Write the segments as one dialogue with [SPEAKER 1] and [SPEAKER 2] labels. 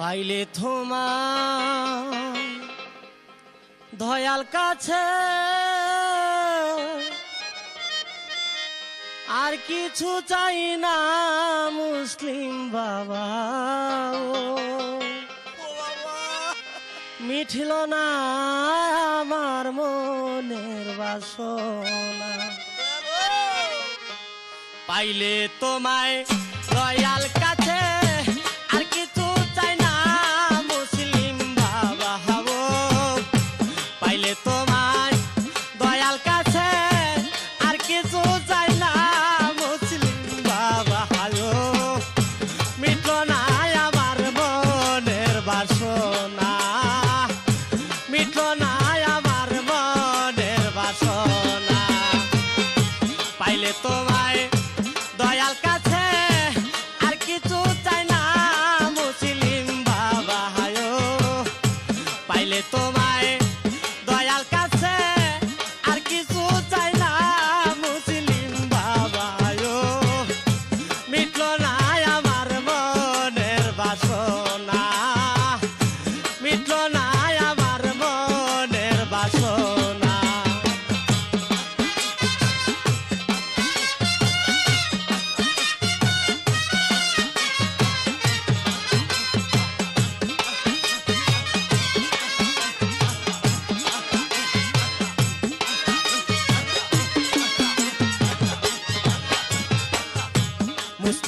[SPEAKER 1] পাইলে তোমার দয়াল কাছে। আর কিছু চাই না মুসলিম বাবা। মিঠিল না আমার মনের বাসনা। পাইলে তোমায় দয়াল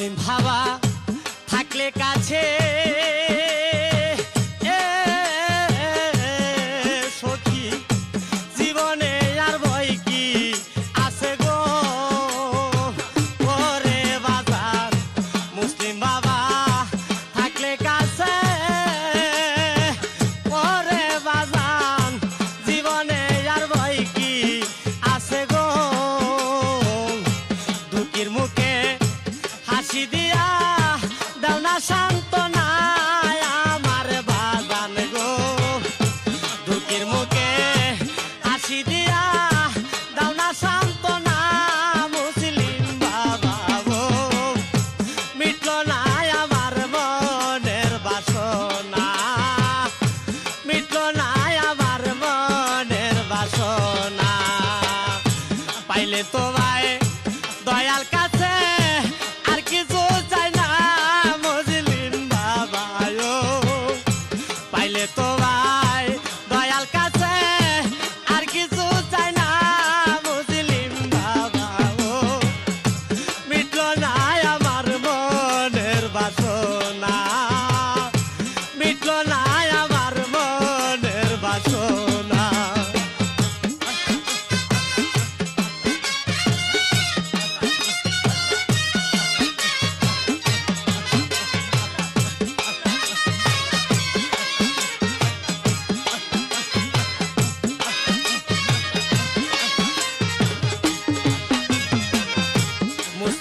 [SPEAKER 1] প্রেম ভাবা থাকলে কাছে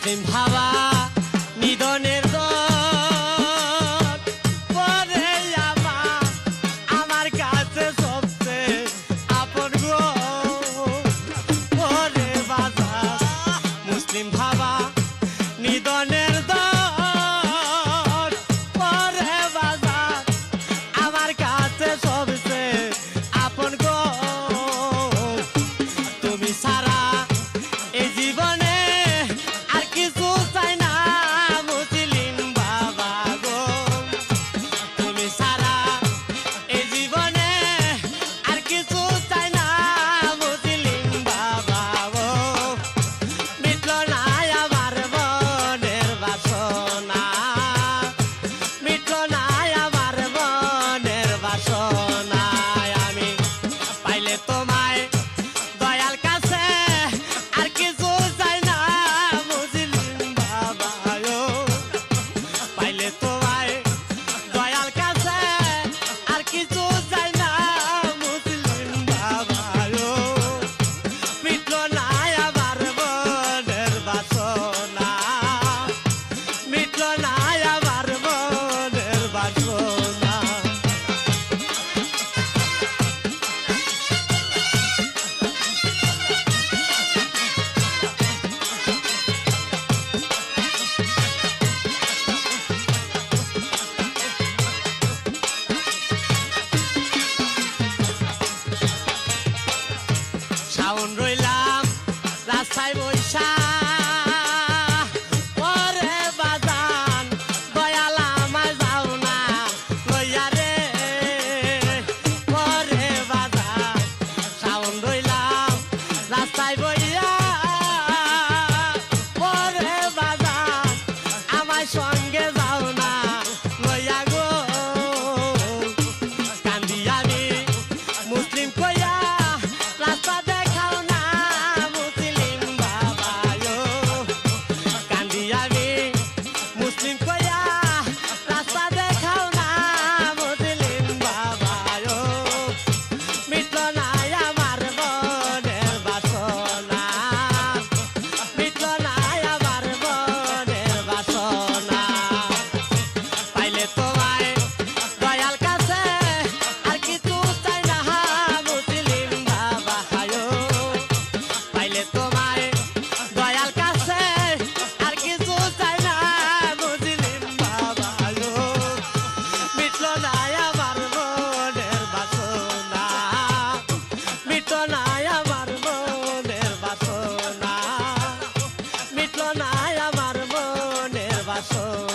[SPEAKER 1] Muslim house. টাউন রইলাম রাস্তায় So.